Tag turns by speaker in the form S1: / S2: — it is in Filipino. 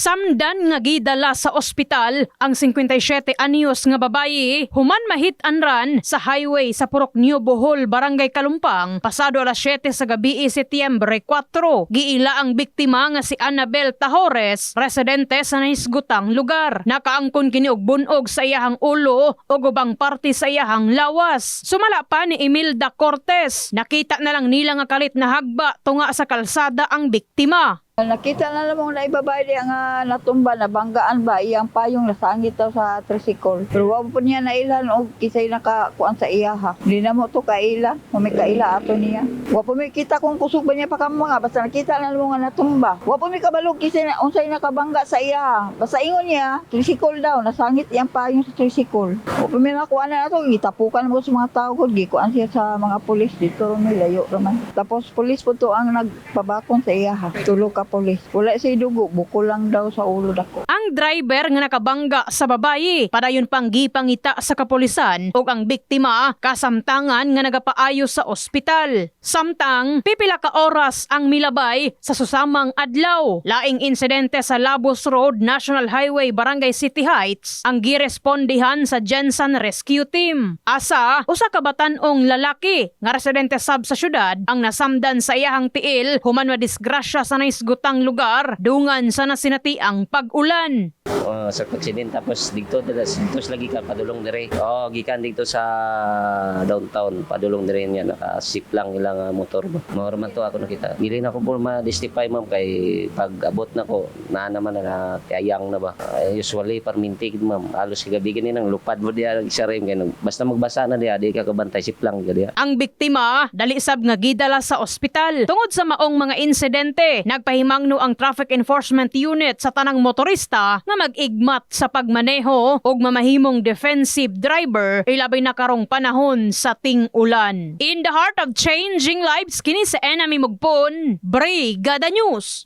S1: Samdan nga gidala sa ospital ang 57 anyos nga babayi human mahit-anran sa highway sa Purok New Bohol, Barangay Kalumpang pasado alas 7 sa gabi Setyembre 4. Giila ang biktima nga si Annabel Tahores, residente sa nahisgutang lugar. Nakaangkon kini og bunog sa iyahang ulo o ubang parte sa iyahang lawas. Sumala pa ni Imelda Cortez. Nakita na lang nila nga kalit na hagba tunga sa kalsada ang biktima.
S2: Nakita na lamang na ibabay di ang ah, natumba na banggaan ba iyang payong nasangit daw sa tricycle. Pero wa po niya nailan og kisay nakakuan sa iyaha. Hindi na mo to kaila, may kaila ato niya. Wa po may kita kung kusog ba niya pa kamo nga basta nakita na lamang nga natumba. Wa po may kabalog kisay na unsay nakabangga sa iyaha. Basta ingon niya, tricycle daw nasangit iyang payong sa tricycle. Wa po may nakuha na ato gitapukan mo sa mga tao gud gikuan siya sa mga pulis dito may layo raman. Tapos pulis po to ang nagpabakon sa iyaha. Tulo ka pulis. Wala siya dugo, buko lang daw sa ulo dako.
S1: Ang driver nga nakabangga sa babayi, padayon pang gipangita sa kapulisan ug ang biktima kasamtangan nga nagapaayo sa ospital. Samtang pipila ka oras ang milabay sa susamang adlaw. Laing insidente sa Labos Road National Highway Barangay City Heights ang girespondihan sa Jensen Rescue Team. Asa usa ka batan-ong lalaki nga residente sab sa syudad ang nasamdan sa iyahang tiil human madisgrasya sa naisgutang lugar dungan sa nasinatiang pag-ulan.
S3: Oh, sa aksident tapos dito dito lagi ka padulong dire. Oh, gikan dito sa downtown padulong dire niya nakasip lang ilang ah, motor ba. Mao man to ako nakita. Dili na ko po ma-justify ma'am kay pag abot na ko na naman na kayang na ba. Ah, usually parminti gid ma'am. Alos gabi gani nang lupad mo diya isa rin nang- basta magbasa na diya di ka kabantay sip lang diya.
S1: Ang biktima dali sab nga gidala sa ospital. Tungod sa maong mga insidente, nagpahimangno ang Traffic Enforcement Unit sa tanang motorista nga mag-igmat sa pagmaneho ug mamahimong defensive driver ilabay na karong panahon sa ting-ulan. In the heart of changing lives kini sa Enemy Mugpon, Brigada News.